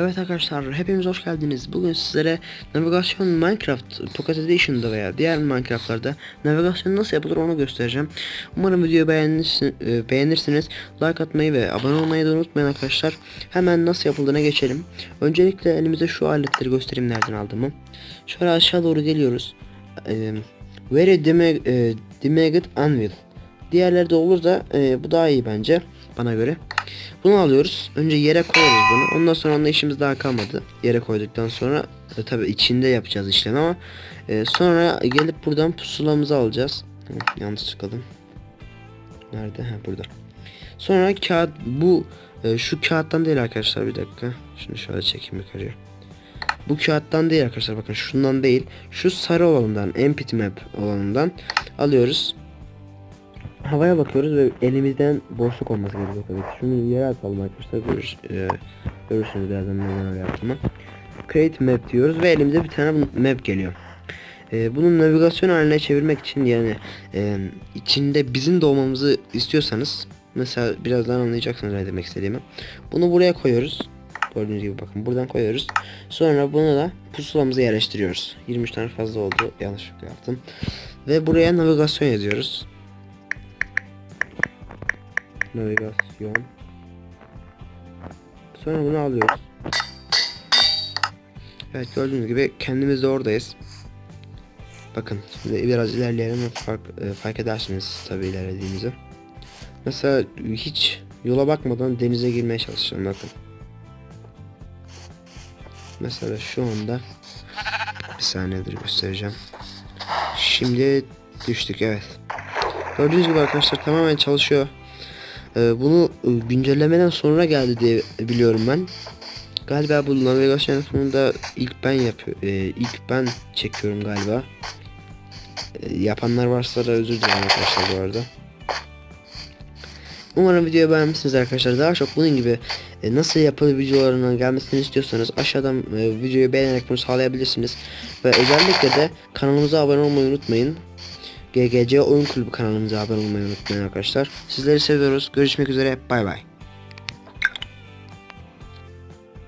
Evet arkadaşlar hepiniz hoş geldiniz. Bugün sizlere navigasyon Minecraft Pocket Edition'da veya diğer Minecraft'larda navigasyon nasıl yapılır onu göstereceğim. Umarım videoyu e, beğenirsiniz. Like atmayı ve abone olmayı da unutmayın arkadaşlar. Hemen nasıl yapıldığına geçelim. Öncelikle elimizde şu aletleri göstereyim nereden aldığımı. Şöyle aşağı doğru geliyoruz. E, very Demag e, Anvil. Diğerleri olur da e, bu daha iyi bence bana göre. Bunu alıyoruz. Önce yere koyuyoruz bunu. Ondan sonra onunla işimiz daha kalmadı. Yere koyduktan sonra e, tabi içinde yapacağız işlemi ama e, sonra gelip buradan pusulamızı alacağız. Hı, yanlış çıkalım. Nerede? Ha burada. Sonra kağıt bu e, şu kağıttan değil arkadaşlar bir dakika. Şunu şöyle çekeyim yukarıya. Bu kağıttan değil arkadaşlar bakın şundan değil. Şu sarı olanından empty map olanından alıyoruz havaya bakıyoruz ve elimizden boşluk olması gerekiyor tabii ki. Şunu yere atalım arkadaşlar görür, e, görürsünüz birazdan neden öyle yaptığımı. Create map diyoruz ve elimize bir tane map geliyor. E, bunu navigasyon haline çevirmek için yani e, içinde bizim doğmamızı istiyorsanız mesela birazdan anlayacaksınız ne demek istediğimi. Bunu buraya koyuyoruz. Gördüğünüz gibi bakın buradan koyuyoruz. Sonra bunu da pusulamıza yerleştiriyoruz. 23 tane fazla oldu. Yanlışlıkla yaptım. Ve buraya navigasyon yazıyoruz navigasyon. Sonra bunu alıyoruz. Evet gördüğünüz gibi kendimiz de oradayız. Bakın şimdi biraz ilerleyelim fark, e, fark edersiniz tabi ilerlediğimizi. Mesela hiç yola bakmadan denize girmeye çalışacağım bakın. Mesela şu anda bir saniyedir göstereceğim. Şimdi düştük evet. Gördüğünüz gibi arkadaşlar tamamen çalışıyor ee, bunu e, güncellemeden sonra geldi diye biliyorum ben. Galiba bu navigasyon yapımında ilk ben yapıyorum. ilk ben çekiyorum galiba. Ee, yapanlar varsa da özür dilerim arkadaşlar bu arada. Umarım videoyu beğenmişsiniz arkadaşlar. Daha çok bunun gibi e, nasıl yapılı videolarının gelmesini istiyorsanız aşağıdan e, videoyu beğenerek bunu sağlayabilirsiniz. Ve özellikle de kanalımıza abone olmayı unutmayın. GGC Oyun Kulübü kanalımıza abone olmayı unutmayın arkadaşlar. Sizleri seviyoruz. Görüşmek üzere. Bay bay.